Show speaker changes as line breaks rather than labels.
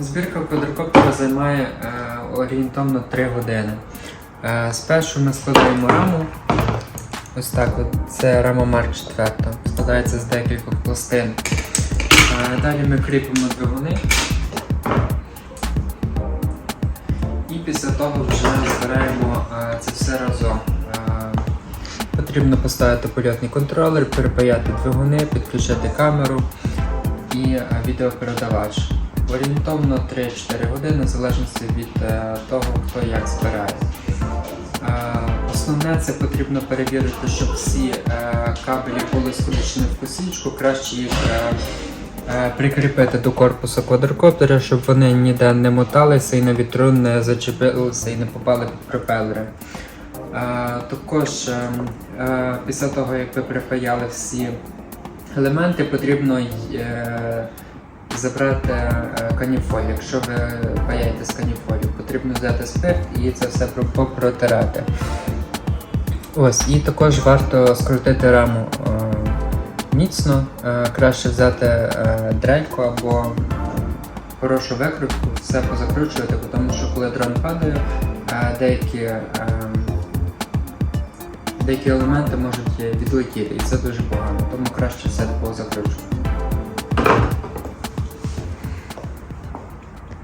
Збірка квадрокоптера займає е, орієнтовно 3 години. Е, спершу ми складаємо раму. Ось так от. Це рама Марк 4. Складається з декількох пластин. Е, далі ми кріпимо двигуни. І після того вже збираємо е, це все разом. Е, потрібно поставити польотний контролер, перепаяти двигуни, підключити камеру і е, відеопередавач. Орієнтовно 3-4 години, в залежності від е, того, хто як збирає. Е, Основне це потрібно перевірити, щоб всі е, кабелі були скручені в косічку, краще їх прикріпити до корпусу квадрокоптера, щоб вони ніде не моталися і на вітру не зачепилися і не попали під пропелери. Також е, е, після того, як ви припаяли всі елементи, потрібно забрати е, каніфоль. Якщо ви паяєте з каніфолю, потрібно взяти спирт і це все про- попротирати. Ось, і також варто скрутити раму е, міцно. Е, краще взяти дрельку або хорошу викрутку, все позакручувати, тому що коли дрон падає, деякі, деякі елементи можуть відлетіти, і це дуже погано, тому краще все позакручувати.